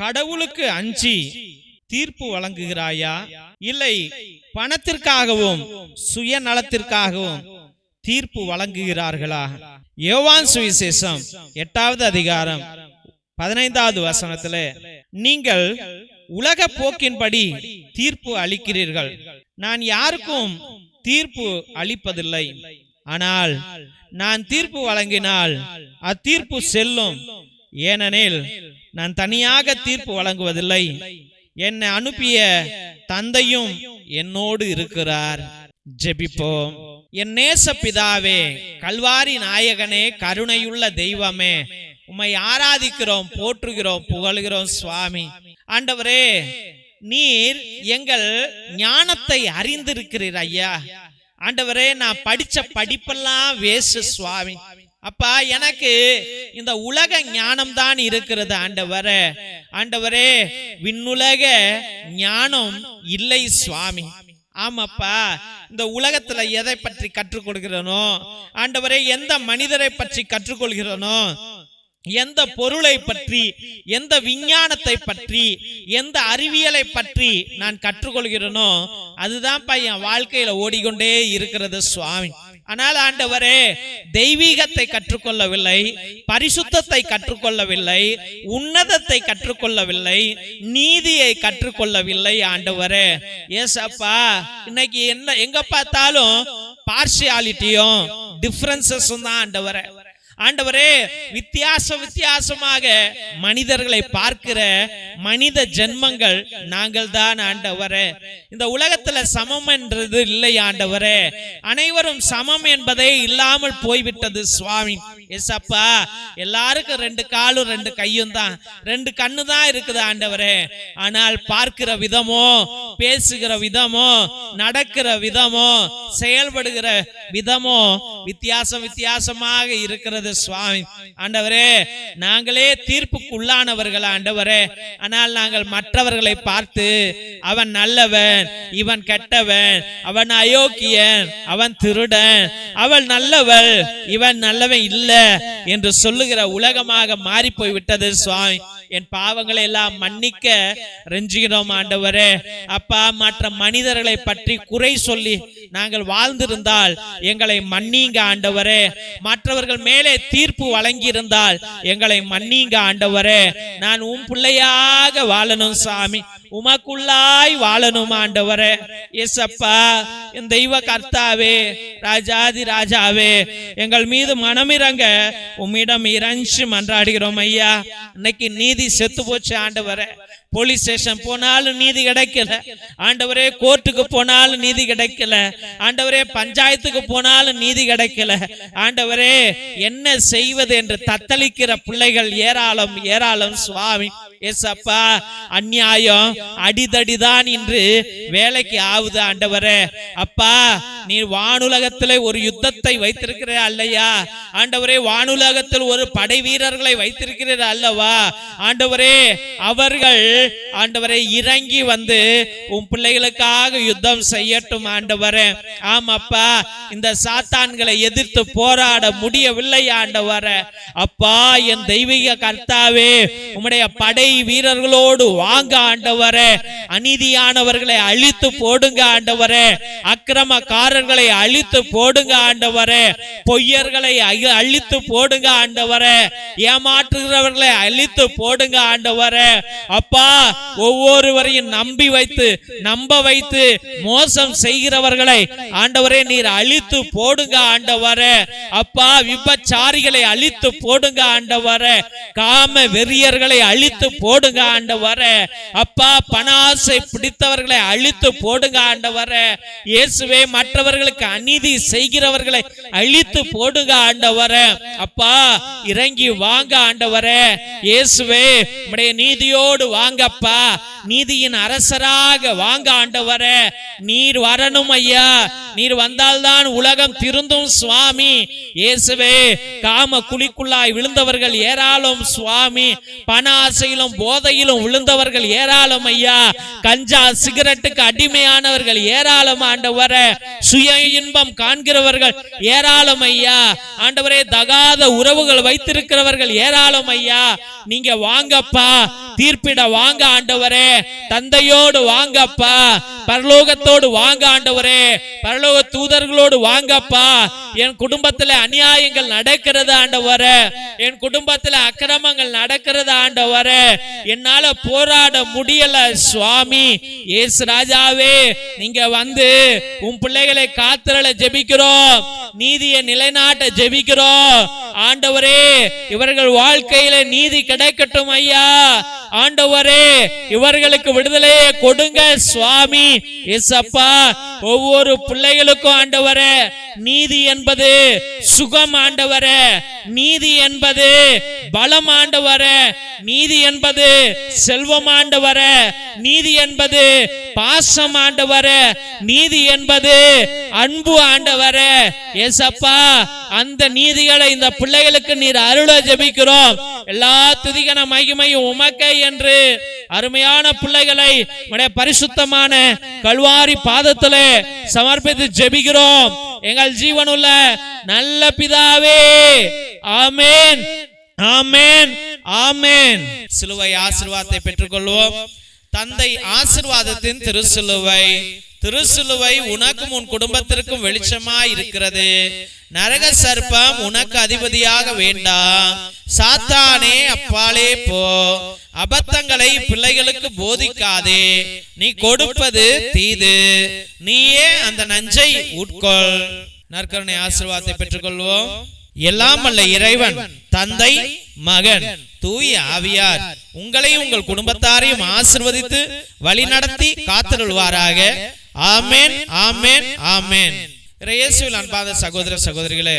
கடவுளுக்கு அஞ்சி தீர்ப்பு வழங்குகிறாயா? இல்லை பணத்திற்காகவும் சுயநலத்திற்காகவும் தீர்ப்பு வழங்குகிறார்களா? யோவான் சுவிசேஷம் எட்டாவது அதிகாரம் பதினைந்தாவது வசனத்துல நீங்கள் உலக போக்கின்படி தீர்ப்பு அளிக்கிறீர்கள். நான் யாருக்கும் தீர்ப்பு அளிப்பதில்லை. ஆனால் நான் தீர்ப்பு வழங்கினால் அத்தீர்ப்பு செல்லும். ஏனெனில் நான் தனியாக தீர்ப்பு வழங்குவதில்லை. என்னை அனுப்பிய தந்தையும் என்னோடு இருக்கிறார். ஜெபிப்போம். என் நேச பிதாவே கல்வாரி நாயகனே கருணையுள்ள தெய்வமே உம்மை ஆராதிக்கிறோம் போற்றுகிறோம் புகழுகிறோம் சுவாமி. ஆண்டவரே நீர் எங்கள் ஞானத்தை அறிந்திருக்கிறீர் ஐயா. ஆண்டவரே நான் படிச்ச படிப்பெல்லாம் வேஸ்ட் சுவாமி. அப்பா எனக்கு இந்த உலக ஞானம் தான் இருக்கிறது ஆண்டவரே. ஆண்டவரே விண்ணுலக ஞானம் இல்லை சுவாமி. ஆமாப்பா இந்த உலகத்துல எதை பற்றி கற்றுக் கொடுக்கிறனோ ஆண்டவரே எந்த மனிதரை பற்றி கற்றுக்கொள்கிறனோ எந்த பொருளை பற்றி எந்த விஞ்ஞானத்தை பற்றி எந்த அறிவியலை பற்றி நான் கற்றுக்கொள்கிறேனோ அதுதான் என் வாழ்க்கையில ஓடிக்கொண்டே இருக்கிறது சுவாமி. ஆனால் ஆண்டவரே தெய்வீகத்தை கற்றுக்கொள்ளவில்லை பரிசுத்தத்தை கற்றுக்கொள்ளவில்லை உன்னதத்தை கற்றுக்கொள்ளவில்லை நீதியை கற்றுக்கொள்ளவில்லை ஆண்டவரே. எஸ் அப்பா இன்னைக்கு என்ன எங்க பார்த்தாலும் பார்சியாலிட்டியும் டிஃபரன்சஸும் தான் ஆண்டவரே. ஆண்டவரே வித்தியாச வித்தியாசமாக மனிதர்களை பார்க்கிற மனித ஜென்மங்கள் நாங்கள் தான் ஆண்டவரே. இந்த உலகத்துல சமம் என்றது இல்லை ஆண்டவரே. அனைவரும் சமம் என்பதே இல்லாமல் போய்விட்டது சுவாமி. எஸ் அப்பா எல்லாருக்கும் ரெண்டு காலும் ரெண்டு கையும் தான். ரெண்டு கண்ணு தான் இருக்குது ஆண்டவரே. ஆனால் பார்க்கிற விதமோ பேசுகிற விதமோ நடக்கிற விதமோ செயல்படுகிற விதமோ வித்தியாசம் வித்தியாசமாக இருக்கிறது சுவாமி. ஆண்டவரே நாங்களே தீர்ப்புக்கு உள்ளானவர்கள் ஆண்டவரே? ஆனால் நாங்கள் மற்றவர்களை பார்த்து அவன் நல்லவன் இவன் கெட்டவன் அவன் அயோக்கியன் அவன் திருடன் அவள் நல்லவள் இவன் நல்லவன் இல்ல என்று சொல்லுகிற உலகமாக மாறி போய் விட்டது சுவாமி. என் பாவங்களை எல்லாம் மன்னிக்க ரெஞ்சுகிறோம் ஆண்டவரே. அப்பா மற்ற மனிதர்களை பற்றி குறை சொல்லி நாங்கள் வாழ்ந்திருந்தால் எங்களை மன்னி மன்னிங்க ஆண்டவரே. மற்றவர்கள் மேலே தீர்ப்பு வழங்கியிருந்தால் எங்களை மன்னிங்க ஆண்டவரே. நான் உன் பிள்ளையாக வாழணும் சாமி. உமக்குள்ளாய் வாழணும் ஆண்டவரே. எஸ்அப்பா என் தெய்வ கர்த்தாவே ராஜாதி ராஜாவே எங்கள் மீது மனமிறங்க. உம்மிடம் இறஞ்சி மன்றாடுகிறோம் ஐயா. இன்னைக்கு நீதி செத்து போச்சு ஆண்டவரே. போலீஸ் ஸ்டேஷன் போனாலும் நீதி கிடைக்கல. ஆண்டவரே கோர்ட்டுக்கு போனாலும் நீதி கிடைக்கல. ஆண்டவரே பஞ்சாயத்துக்கு போனாலும் நீதி கிடைக்கல. ஆண்டவரே என்ன செய்வது என்று தத்தளிக்கிற பிள்ளைகள் ஏராளம் ஏராளம் சுவாமி. எஸ் அப்பா அந்நியாயம் அடிதடிதான் இன்று வேலைக்கு ஆகுது ஆண்டவரே. அப்பா நீ வானுலகத்தில் ஒரு யுத்தத்தை வைத்திருக்கிற அல்லையா? ஆண்டவரே வானுலகத்தில் ஒரு படை வீரர்களை வைத்திருக்கிறார் அல்லவா? ஆண்டவரே அவர்கள் ஆண்டவரை இறங்கி வந்து உன் பிள்ளைகளுக்காக யுத்தம் செய்யட்டும் ஆண்டவரே. ஆமாப்பா இந்த சாத்தான்களை எதிர்த்து போராட முடியவில்லை ஆண்டவரே. அப்பா என் தெய்வீக கர்த்தாவே உம்முடைய படை வீரர்களோடு வாங்க ஆண்டவரே அநீதியானவர்களை அழித்து போடுங்க ஆண்டவரே அக்கிரமக்காரர்களை அழித்து போடுங்க ஆண்டவரே பொய்யர்களை அழித்து போடுங்க ஆண்டவரே ஏமாற்றுகிறவர்களை அழித்து போடுங்க ஆண்டவரே. அப்பா ஒவ்வொருவரையும் நம்பி வைத்து நம்ப வைத்து மோசம் செய்கிறவர்களை ஆண்டவரே நீர் அழித்து போடுங்க ஆண்டவரே. அப்பா விபச்சாரிகளை அழித்து போடுங்க ஆண்டவரே. காம வெறியர்களை அழித்து போடுங்க ஆண்டவர. அப்பா பணாசை பிடித்தவர்களை அழித்து போடுங்க ஆண்டவர. இயேசுவே மற்றவர்களுக்கு அநீதி செய்கிறவர்களை அழித்து போடுங்க ஆண்டவர. அப்பா இறங்கி வாங்க ஆண்டவரே. இயேசுவே உடைய நீதியோடு வாங்கப்பா. நீதியின் அரசராக வாங்க ஆண்டவர. நீர் வரணும் ஐயா. நீர் வந்தால்தான் உலகம் திருந்தும் சுவாமி. இயேசுவே காம குழிக்குள்ளாய் விழுந்தவர்கள் ஏராளம் சுவாமி. பண ஆசையிலும் போதையிலும் விழுந்தவர்கள் ஏராளம் ஐயா. கஞ்சா சிகரெட்டுக்கு அடிமையானவர்கள் ஏராளம் ஆண்டவர. சுய இன்பம் காண்கிறவர்கள் ஏராளம் ஐயா. ஆண்டவரே தகாத உறவுகள் வைத்திருக்கிறவர்கள் ஏராளம் ஐயா. நீங்க வாங்கப்பா. தீர்ப்பிட வாங்க ஆண்டவரே. தந்தையோடு வாங்கப்பா. பரலோகத்தோடு வாங்க ஆண்டவரே. பரலோக தூதர்களோடு வாங்கப்பா. என் குடும்பத்துல அநியாயங்கள் நடக்கிறது ஆண்டவர. என் குடும்பத்துல அக்கிரமங்கள் நடக்கிறது ஆண்டவர. என்னால போராட முடியல சுவாமி. ஏசு ராஜாவே நீங்க வந்து உன் பிள்ளைகளை காத்திரல ஜெபிக்கிறோம். நீதியை நிலைநாட்ட ஜெபிக்கிறோம். ஆண்டவரே இவர்கள் வாழ்க்கையில நீதி கிடைக்கட்டும் ஐயா. ஆண்டவரே இவர்களுக்கு விடுதலையை கொடுங்க சுவாமி. ஏசப்பா ஒவ்வொரு பிள்ளைகளுக்கும் ஆண்டவரே. நீதி என்பது சுகம் ஆண்டவர. நீதி என்பது பலம் ஆண்டவர. நீதி என்பது செல்வம் ஆண்டவர. நீதி என்பது பாசம் ஆண்டவர. நீதி என்பது அன்பு ஆண்டவர. ஏசப்பா அந்த நீதிகளை இந்த பிள்ளைகளுக்கு நீர் அருள ஜெபிக்கிறோம். எல்லா துதிகன மகிமையும் உமக்கை என்று அருமையான பிள்ளைகளை பரிசுத்தமான கல்வாரி பாதத்திலே சமர்ப்பித்து ஜெபிக்கிறோம். எங்கள் ஜீவனுள்ள நல்ல பிதாவே. ஆமேன். ஆமேன். ஆமேன். சிலுவை ஆசிர்வாதத்தை பெற்றுக்கொள்வோம். தந்தை ஆசிர்வாதத்தின் திருசிலுவை திருசிலுவை உனக்கும் உன் குடும்பத்திற்கும் வெளிச்சமாய் இருக்கிறது. நரக சர்ப்பம் உனக்கு அதிபதியாக வேண்டாம் சாத்தானே அப்பாலே போ. அபத்தங்களை பிள்ளைகளுக்கு போதிக்காதே. நீ கொடுப்பது தீது. நீயே அந்த நஞ்சை உட்கொள். நற்கருணை ஆசீர்வாதத்தை பெற்றுக்கொள்வோம். எல்லாம் அல்ல இறைவன் தந்தை மகன் தூய ஆவியார். உங்களையும் உங்கள் குடும்பத்தாரையும் ஆசிர்வதித்து வழிநடத்தி காத்திருள்வாராக. ஆமென் ஆமென் ஆமென் இயேசுவில் அன்பாத சகோதர சகோதரிகளே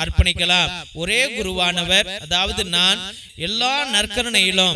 அர்ப்பணிக்கலாம். ஒரே குருவானவர் அதாவது நான் எல்லா நற்கருணையிலும்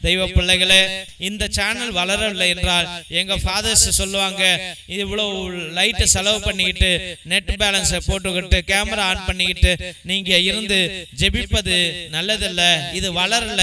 தெய்வ பிள்ளைகளே இந்த சேனல் வளரவில்லை என்றால் எங்க ஃபாதர்ஸ் சொல்லுவாங்க இது இவ்வளவு லைட் செலவு பண்ணிக்கிட்டு நெட் பேலன்ஸை போட்டுக்கிட்டு கேமரா ஆன் பண்ணிக்கிட்டு நீங்க இருந்து ஜெபிப்பது நல்லதல்ல இது வளரல